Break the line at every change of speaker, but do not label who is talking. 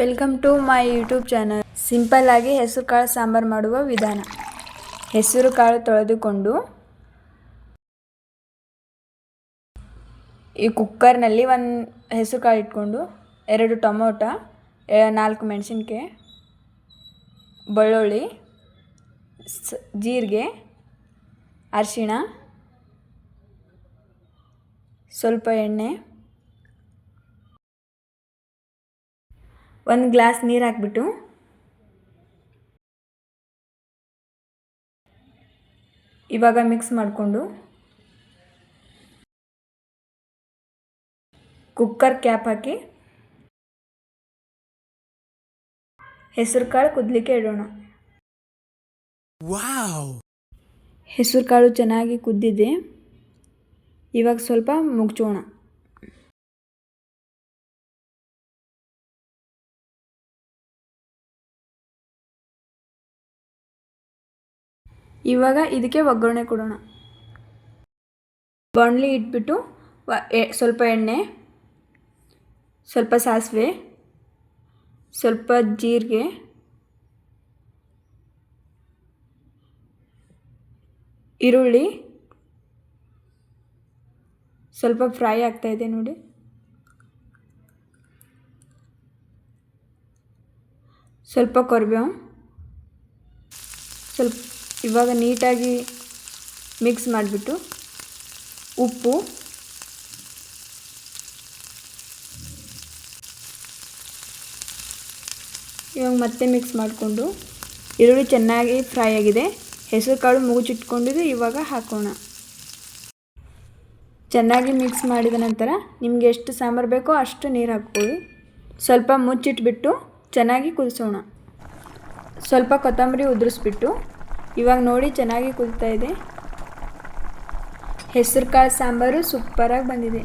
Welcome to my YouTube channel simple ಆಗಿ ಹೆಸರು ಕಾಳು ಸಾಂಬಾರು ಮಾಡುವ ವಿಧಾನ. ಹೆಸರು ಕಾಳು ತೊಳೆದುಕೊಂಡು ಈ ಕುಕ್ಕರ್ನಲ್ಲಿ ಒಂದು ಹೆಸರು ಕಾಳು ಇಟ್ಕೊಂಡು ಎರಡು ಟೊಮೊಟ ನಾಲ್ಕು ಮೆಣಸಿನ್ಕಾಯಿ ಬೆಳ್ಳುಳ್ಳಿ ಜೀರಿಗೆ, ಅರಿಶಿಣ, ಸ್ವಲ್ಪ ಎಣ್ಣೆ ಒಂದು ಗ್ಲಾಸ್ ನೀರು ಹಾಕ್ಬಿಟ್ಟು. ಇವಾಗ ಮಿಕ್ಸ್ ಮಾಡಿಕೊಂಡು. ಕುಕ್ಕರ್ ಕ್ಯಾಪ್ ಹಾಕಿ. ಹೆಸರು ಕಾಳು ಕುದಲಿಕ್ಕೆ ಇಡೋಣ! ಹೆಸರು ಕಾಳು ಚೆನ್ನಾಗಿ ಕುದ್ದಿದೆ. ಇವಾಗ ಸ್ವಲ್ಪ ಮುಗ್ಚೋಣ ಇವಾಗ ಇದಕ್ಕೆ ಒಗ್ಗರಣೆ ಕೊಡೋಣ. ಬಾಣಲಿ ಇಟ್ಬಿಟ್ಟು ಸ್ವಲ್ಪ ಎಣ್ಣೆ, ಸ್ವಲ್ಪ ಸಾಸಿವೆ, ಸ್ವಲ್ಪ ಜೀರಿಗೆ, ಈರುಳ್ಳಿ, ಸ್ವಲ್ಪ ಫ್ರೈ ಆಗ್ತಾ ಇದೆ ನೋಡಿ. ಸ್ವಲ್ಪ ಕೊರ್ಬೇವು ಸ್ವಲ್ಪ ಇವಾಗ ನೀಟಾಗಿ ಮಿಕ್ಸ್ ಮಾಡಿಬಿಟ್ಟು ಉಪ್ಪು, ಇವಾಗ ಮತ್ತೆ ಮಿಕ್ಸ್ ಮಾಡಿಕೊಂಡು ಈರುಳ್ಳಿ ಚೆನ್ನಾಗಿ ಫ್ರೈ ಆಗಿದೆ. ಹೆಸರು ಕಾಳು ಮುಗುಚಿಟ್ಕೊಂಡಿದ್ದು ಇವಾಗ ಹಾಕೋಣ. ಚೆನ್ನಾಗಿ ಮಿಕ್ಸ್ ಮಾಡಿದ ನಂತರ ನಿಮಗೆ ಎಷ್ಟು ಸಾಂಬಾರು ಬೇಕೋ ಅಷ್ಟು ನೀರು ಹಾಕ್ಕೊಳ್ಳಿ ಸ್ವಲ್ಪ ಮುಚ್ಚಿಟ್ಬಿಟ್ಟು ಚೆನ್ನಾಗಿ ಕುದಿಸೋಣ. ಸ್ವಲ್ಪ ಕೊತ್ತಂಬರಿ ಉದುರಿಸ್ಬಿಟ್ಟು ಇವಾಗ ನೋಡಿ ಚೆನ್ನಾಗಿ ಕುದಿತಾ ಇದೆ. ಹೆಸರು ಕಾಳು ಸಾಂಬಾರು ಸೂಪರಾಗಿ ಬಂದಿದೆ.